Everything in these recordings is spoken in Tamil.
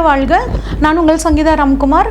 வாழ்க. நான் உங்கள் சங்கீதா ராம்குமார்.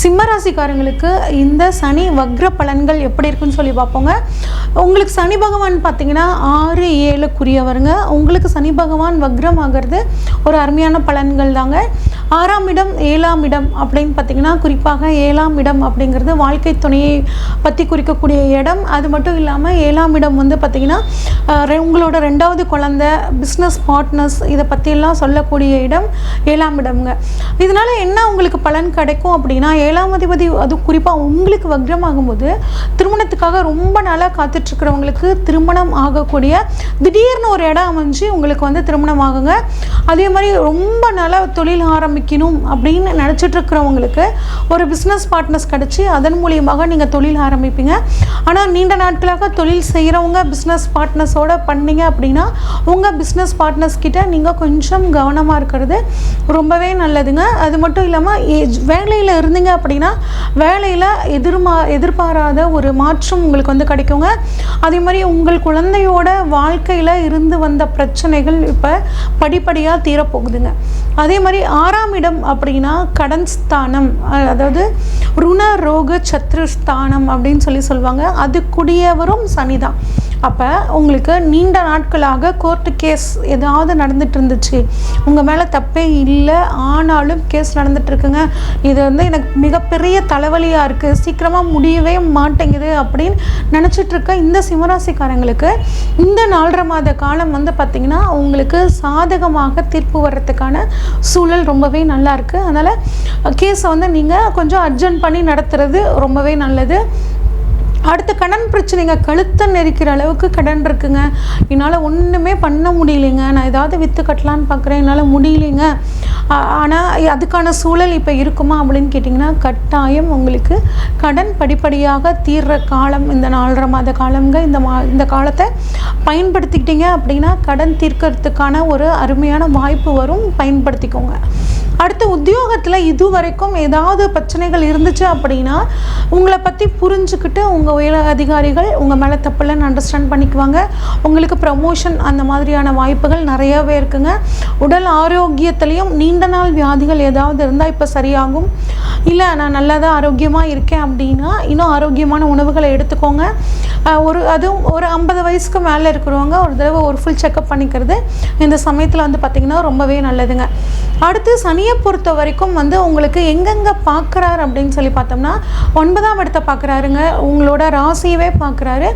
சிம்மராசிக்காரங்களுக்கு இந்த சனி வக்ர பலன்கள் எப்படி இருக்குன்னு சொல்லி பார்ப்போங்க. உங்களுக்கு சனி பகவான் பார்த்தீங்கன்னா ஆறு ஏழுக்குரியவருங்க. உங்களுக்கு சனி பகவான் வக்ரம் ஆகிறது ஒரு அருமையான பலன்கள் தாங்க. ஆறாம் இடம் ஏழாம் இடம் அப்படின்னு பார்த்தீங்கன்னா குறிப்பாக ஏழாம் இடம் அப்படிங்கிறது வாழ்க்கை துணையை பற்றி குறிக்கக்கூடிய இடம். அது மட்டும் இல்லாமல் ஏழாம் இடம் வந்து பார்த்திங்கன்னா ரெ- உங்களோட ரெண்டாவது குழந்தை பிஸ்னஸ் பார்ட்னர்ஸ் இதை பற்றியெல்லாம் சொல்லக்கூடிய இடம் ஏழாம் இடம்ங்க. இதனால் என்ன உங்களுக்கு பலன் கிடைக்கும் அப்படின்னா ஏழாம் அதிபதி அது குறிப்பாக உங்களுக்கு வக்ரமாகும்போது திருமணத்துக்காக ரொம்ப நாளாக காத்துட்ருக்கிறவங்களுக்கு திருமணம் ஆகக்கூடிய திடீர்னு ஒரு இடம் அமைஞ்சு உங்களுக்கு வந்து திருமணம் ஆகுங்க. அதே மாதிரி ரொம்ப நாளாக தொழில் ஆரம்பிக்கணும் அப்படின்னு நினச்சிட்டு இருக்கிறவங்களுக்கு ஒரு பிஸ்னஸ் பார்ட்னர்ஸ் கிடச்சி அதன் மூலியமாக நீங்கள் தொழில் ஆரம்பிப்பீங்க. ஆனால் நீண்ட நாட்களாக தொழில் செய்கிறவங்க பிஸ்னஸ் பார்ட்னர்ஸோடு பண்ணீங்க அப்படின்னா உங்கள் பிஸ்னஸ் பார்ட்னர்ஸ் கிட்ட நீங்கள் கொஞ்சம் கவனமாக இருக்கிறது ரொம்பவே நல்லதுங்க. அது மட்டும் இல்லாமல் வேலையில் இருந்தீங்க அப்படின்னா வேலையில் எதிர்மா எதிர்பாராத ஒரு மாற்றம் உங்களுக்கு வந்து கிடைக்குங்க. அதே மாதிரி உங்கள் குழந்தையோட வாழ்க்கையில் இருந்து வந்த பிரச்சனைகள் இப்போ படிப்படியாக தீரப்போகுதுங்க. அதே மாதிரி ஆறாம் இடம் அப்படின்னா கடன் ஸ்தானம் அதாவது ருண ரோக சத்ரு ஸ்தானம் அப்படின்னு சொல்லி சொல்லுவாங்க. அதுக்குடியவரும் சனி தான் அப்போ உங்களுக்கு நீண்ட நாட்களாக கோர்ட்டு கேஸ் ஏதாவது நடந்துட்டு இருந்துச்சு. உங்கள் மேலே தப்பே இல்லை. ஆனாலும் கேஸ் நடந்துட்டுருக்குங்க இது வந்து எனக்கு மிகப்பெரிய தலைவலியாக இருக்குது சீக்கிரமாக முடியவே மாட்டேங்குது அப்படின்னு நினச்சிட்ருக்க இந்த சிம்மராசிக்காரங்களுக்கு இந்த நாலரை மாத காலம் வந்து பார்த்திங்கன்னா உங்களுக்கு சாதகமாக தீர்ப்பு வர்றதுக்கான சூழல் ரொம்ப ரொம்பவே நல்லா இருக்குது அதனால் கேஸை வந்து நீங்கள் கொஞ்சம் அர்ஜென்ட் பண்ணி நடத்துறது ரொம்பவே நல்லது. அடுத்த கடன் பிரச்சனைங்க கழுத்தை நெரிக்கிற அளவுக்கு கடன் இருக்குங்க. என்னால் ஒன்றுமே பண்ண முடியலைங்க. நான் ஏதாவது விற்று கட்டலான்னு பார்க்குறேன் என்னால் முடியலைங்க. ஆனால் அதுக்கான சூழல் இப்போ இருக்குமா அப்படின்னு கேட்டிங்கன்னா கட்டாயம் உங்களுக்கு கடன் படிப்படியாக தீர்ற காலம் இந்த நாலரை மாத காலம்ங்க. இந்த மா இந்த காலத்தை பயன்படுத்திக்கிட்டீங்க அப்படின்னா கடன் தீர்க்கறதுக்கான ஒரு அருமையான வாய்ப்பு வரும். பயன்படுத்திக்கோங்க. அடுத்து உத்தியோகத்தில் இது வரைக்கும் ஏதாவது பிரச்சனைகள் இருந்துச்சு அப்படின்னா உங்களை பற்றி புரிஞ்சுக்கிட்டு உங்கள் உங்கள் உயர் அதிகாரிகள் உங்கள் மேலே தப்பில்லைன்னு அண்டர்ஸ்டாண்ட் பண்ணிக்குவாங்க. உங்களுக்கு ப்ரமோஷன் அந்த மாதிரியான வாய்ப்புகள் நிறையவே இருக்குங்க. உடல் ஆரோக்கியத்துலேயும் நீண்ட நாள் வியாதிகள் ஏதாவது இருந்தால் இப்போ சரியாகும். இல்லை நான் நல்லா தான் ஆரோக்கியமாக இருக்கேன் அப்படின்னா இன்னும் ஆரோக்கியமான உணவுகளை எடுத்துக்கோங்க. ஒரு அதுவும் ஒரு ஐம்பது வயசுக்கு மேலே இருக்கிறவங்க ஒரு தடவை ஒரு ஃபுல் செக்கப் பண்ணிக்கிறது இந்த சமயத்தில் வந்து பார்த்திங்கன்னா ரொம்பவே நல்லதுங்க. அடுத்து சனியை பொறுத்த வரைக்கும் வந்து உங்களுக்கு எங்கெங்கே பார்க்குறாரு அப்படின்னு சொல்லி பார்த்தோம்னா ஒன்பதாம் இடத்தை பார்க்குறாருங்க உங்களோட ராசியவே பார்க்குறாரு.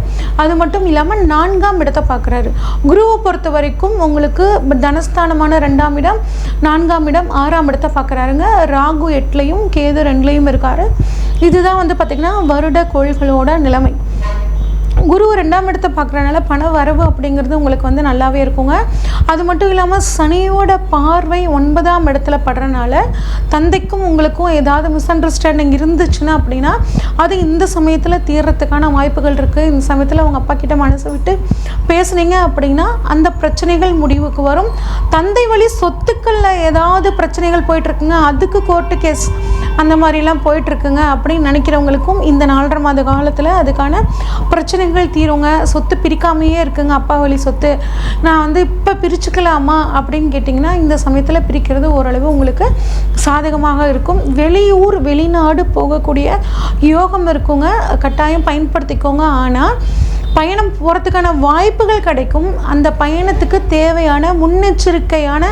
அது மட்டும் இல்லாமல் நான்காம் இடத்தை பார்க்குறாரு. குருவை பொறுத்த வரைக்கும் உங்களுக்கு தனஸ்தானமான ரெண்டாம் இடம் நான்காம் இடம் ஆறாம் இடத்தை பார்க்குறாருங்க. ராகு எட்டுலையும் கேது ரெண்டுலேயும் இருக்காரு. இதுதான் வந்து பார்த்திங்கன்னா வருட கோள்களோட நிலைமை. குரு ரெண்டாம் இடத்தை பார்க்குறனால பண வரவு அப்படிங்கிறது உங்களுக்கு வந்து நல்லாவே இருக்குங்க. அது மட்டும் இல்லாமல் சனியோட பார்வை ஒன்பதாம் இடத்துல படுறனால தந்தைக்கும் உங்களுக்கும் ஏதாவது மிஸ் அண்டர்ஸ்டாண்டிங் இருந்துச்சுன்னா அப்படின்னா அது இந்த சமயத்தில் தீர்றதுக்கான வாய்ப்புகள் இருக்குது இந்த சமயத்தில் உங்கள் அப்பா கிட்ட மனசை விட்டு பேசுனீங்க அப்படின்னா அந்த பிரச்சனைகள் முடிவுக்கு வரும். தந்தை வழி சொத்துக்களில் ஏதாவது பிரச்சனைகள் போயிட்டுருக்குங்க அதுக்கு கோர்ட்டு கேஸ் அந்த மாதிரிலாம் போயிட்டுருக்குங்க அப்படின்னு நினைக்கிறவங்களுக்கும் இந்த நாலரை மாத காலத்தில் அதுக்கான பிரச்சனைகள் தீருங்க. சொத்து பிரிக்காமையே இருக்குங்க அப்பா வழி சொத்து. நான் வந்து இப்போ பிரிச்சுக்கலாமா அப்படின்னு கேட்டிங்கன்னா இந்த சமயத்தில் பிரிக்கிறது ஓரளவு உங்களுக்கு சாதகமாக இருக்கும். வெளியூர் வெளிநாடு போகக்கூடிய யோகம் இருக்குங்க. கட்டாயம் பயன்படுத்திக்கோங்க. ஆனால் பயணம் போகிறதுக்கான வாய்ப்புகள் கிடைக்கும். அந்த பயணத்துக்கு தேவையான முன்னெச்சரிக்கையான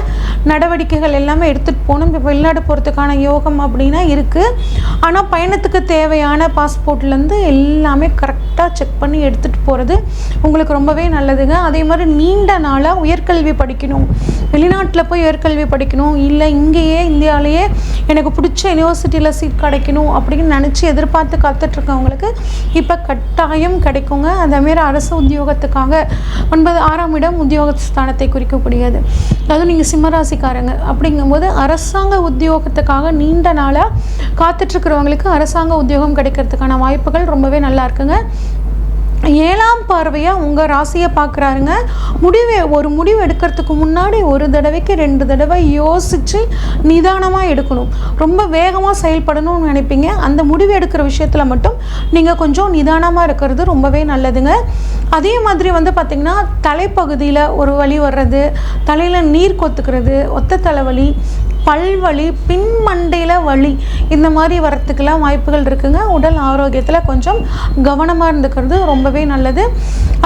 நடவடிக்கைகள் எல்லாமே எடுத்துகிட்டு போகணும். இப்போ வெளிநாடு போகிறதுக்கான யோகம் அப்படின்னா இருக்குது ஆனால் பயணத்துக்கு தேவையான பாஸ்போர்ட்லேருந்து எல்லாமே கரெக்டாக செக் பண்ணி எடுத்துகிட்டு போகிறது உங்களுக்கு ரொம்பவே நல்லதுங்க. அதே மாதிரி நீண்ட நாளாக உயர்கல்வி படிக்கணும். வெளிநாட்டில் போய் உயர்கல்வி படிக்கணும். இல்லை இங்கேயே இந்தியாவிலேயே எனக்கு பிடிச்ச யூனிவர்சிட்டியில் சீட் கிடைக்கணும் அப்படின்னு நினச்சி எதிர்பார்த்து காத்துட்ருக்கவங்களுக்கு இப்போ கட்டாயம் கிடைக்குங்க. அதேமாரி அரசு உத்தியோகத்துக்காக ஒன்பது ஆறாம் இடம் உத்தியோக ஸ்தானத்தை குறிக்கக்கூடியது. அதுவும் நீங்கள் சிம்மராசிக்காரங்க. அப்படிங்கும்போது அரசாங்க உத்தியோகத்துக்காக நீண்ட நாளாக காத்துட்ருக்கிறவங்களுக்கு அரசாங்க உத்தியோகம் கிடைக்கிறதுக்கான வாய்ப்புகள் ரொம்பவே நல்லா இருக்குங்க. ஏழாம் பார்வையாக உங்கள் ராசியை பார்க்குறாருங்க. முடிவு ஒரு முடிவு எடுக்கிறதுக்கு முன்னாடி ஒரு தடவைக்கு ரெண்டு தடவை யோசித்து நிதானமாக எடுக்கணும். ரொம்ப வேகமாக செயல்படணும்னு நினைப்பீங்க. அந்த முடிவு எடுக்கிற விஷயத்தில் மட்டும் நீங்கள் கொஞ்சம் நிதானமாக இருக்கிறது ரொம்பவே நல்லதுங்க. அதே மாதிரி வந்து பார்த்திங்கன்னா தலைப்பகுதியில் ஒரு வலி வர்றது தலையில் நீர் கொத்துக்கிறது ஒத்த தலைவலி பல்வலி பின்மண்டையில் வலி இந்த மாதிரி வரத்துக்கெல்லாம் வாய்ப்புகள் இருக்குங்க. உடல் ஆரோக்கியத்தில் கொஞ்சம் கவனமாக இருந்துக்கிறது ரொம்பவே நல்லது.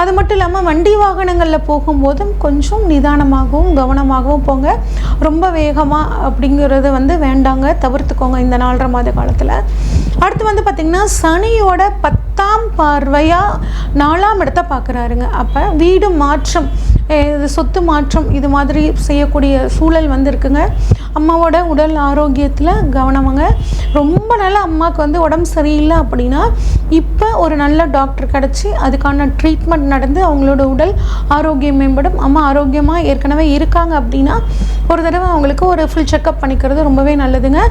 அது மட்டும் இல்லாமல் வண்டி வாகனங்களில் போகும்போதும் கொஞ்சம் நிதானமாகவும் கவனமாகவும் போங்க. ரொம்ப வேகமாக அப்படிங்கிறது வந்து வேண்டாங்க. தவிர்த்துக்கோங்க இந்த நாலரை மாத காலத்தில். அடுத்து வந்து பார்த்திங்கன்னா சனியோட பத்தாம் பார்வையாக நாலாம் இடத்த பார்க்குறாருங்க. அப்போ வீடு மாற்றம் இது சொத்து மாற்றம் இது மாதிரி செய்யக்கூடிய சூழல் வந்து இருக்குங்க அம்மாவோட உடல் ஆரோக்கியத்தில் கவனமாங்க. ரொம்ப நாளாக அம்மாவுக்கு வந்து உடம்பு சரியில்லை அப்படின்னா இப்போ ஒரு நல்ல டாக்டர் கிடச்சி அதுக்கான ட்ரீட்மெண்ட் நடந்து அவங்களோட உடல் ஆரோக்கியம் மேம்படும். அம்மா ஆரோக்கியமாக ஏற்கனவே இருக்காங்க அப்படின்னா ஒரு தடவை அவங்களுக்கு ஒரு ஃபுல் செக்கப் பண்ணிக்கிறது ரொம்பவே நல்லதுங்க.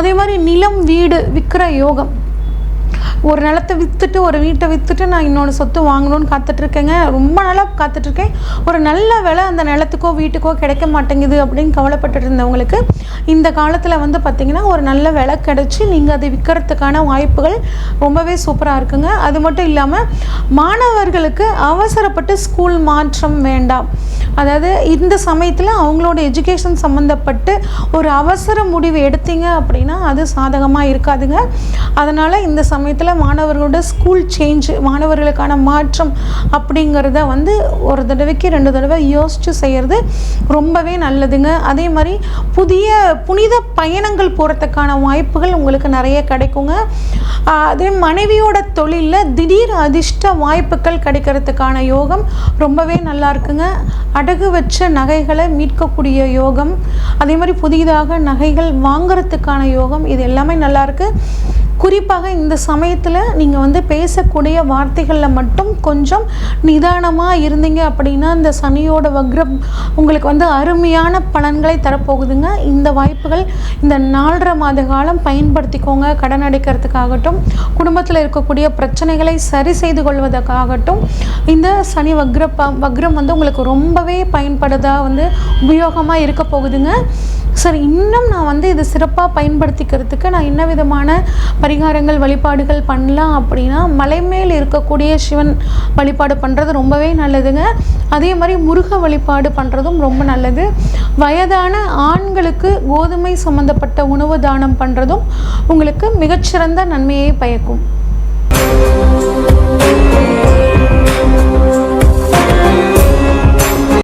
அதே மாதிரி நிலம் வீடு விற்கிற யோகம் ஒரு நிலத்தை விற்றுட்டு ஒரு வீட்டை விற்றுட்டு நான் இன்னொன்று சொத்து வாங்கணும்னு காத்துட்ருக்கேங்க. ரொம்ப நாளாக காத்துட்ருக்கேன். ஒரு நல்ல விலை அந்த நிலத்துக்கோ வீட்டுக்கோ கிடைக்க மாட்டேங்குது அப்படின்னு கவலைப்பட்டு இருந்தவங்களுக்கு இந்த காலத்தில் வந்து பார்த்திங்கன்னா ஒரு நல்ல விலை கிடச்சி நீங்கள் அதை விற்கிறதுக்கான வாய்ப்புகள் ரொம்பவே சூப்பராக இருக்குங்க. அது மட்டும் இல்லாமல் மாணவர்களுக்கு அவசரப்பட்டு ஸ்கூல் மாற்றம் வேண்டாம். அதாவது இந்த சமயத்தில் அவங்களோட எஜுகேஷன் சம்மந்தப்பட்டு ஒரு அவசர முடிவு எடுத்தீங்க அப்படின்னா அது சாதகமாக இருக்காதுங்க. அதனால் இந்த சமயத்தில் மாணவர்களோட ஸ்கூல் சேஞ்ச் மாணவர்களுக்கான மாற்றம் அப்படிங்கிறத வந்து ஒரு தடவைக்கு ரெண்டு தடவை யோசித்து செய்கிறது ரொம்பவே நல்லதுங்க. அதே மாதிரி புதிய புனித பயணங்கள் போகிறதுக்கான வாய்ப்புகள் உங்களுக்கு நிறைய கிடைக்குங்க. அதே மனைவியோட தொழிலில் திடீர் அதிர்ஷ்ட வாய்ப்புகள் கிடைக்கிறதுக்கான யோகம் ரொம்பவே நல்லா இருக்குங்க. அடகு வச்ச நகைகளை மீட்கக்கூடிய யோகம் அதே மாதிரி புதிதாக நகைகள் வாங்கிறதுக்கான யோகம் இது எல்லாமே நல்லாயிருக்கு குறிப்பாக இந்த சமயத்தில் நீங்கள் வந்து பேசக்கூடிய வார்த்தைகளில் மட்டும் கொஞ்சம் நிதானமாக இருந்தீங்க அப்படின்னா இந்த சனியோட வக்ரம் உங்களுக்கு வந்து அருமையான பலன்களை தரப்போகுதுங்க. இந்த வாய்ப்புகள் இந்த நாலரை மாத காலம் பயன்படுத்திக்கோங்க. கடன் அடைக்கிறதுக்காகட்டும் குடும்பத்தில் இருக்கக்கூடிய பிரச்சனைகளை சரி செய்து கொள்வதற்காகட்டும் இந்த சனி வக்ர வக்ரம் வந்து உங்களுக்கு ரொம்பவே பயன்படுதாக வந்து உபயோகமாக இருக்க போகுதுங்க. சரி இன்னும் நான் வந்து இது சிறப்பாக பயன்படுத்திக்கிறதுக்கு நான் என்ன விதமான பரிகாரங்கள் வழிபாடுகள் பண்ணலாம் அப்படின்னா மலை மேல் இருக்கக்கூடிய சிவன் வழிபாடு பண்ணுறது ரொம்பவே நல்லதுங்க. அதே மாதிரி முருக வழிபாடு பண்ணுறதும் ரொம்ப நல்லது. வயதான ஆண்களுக்கு கோதுமை சம்மந்தப்பட்ட உணவு தானம் பண்ணுறதும் உங்களுக்கு மிகச்சிறந்த நன்மையை பயக்கும்.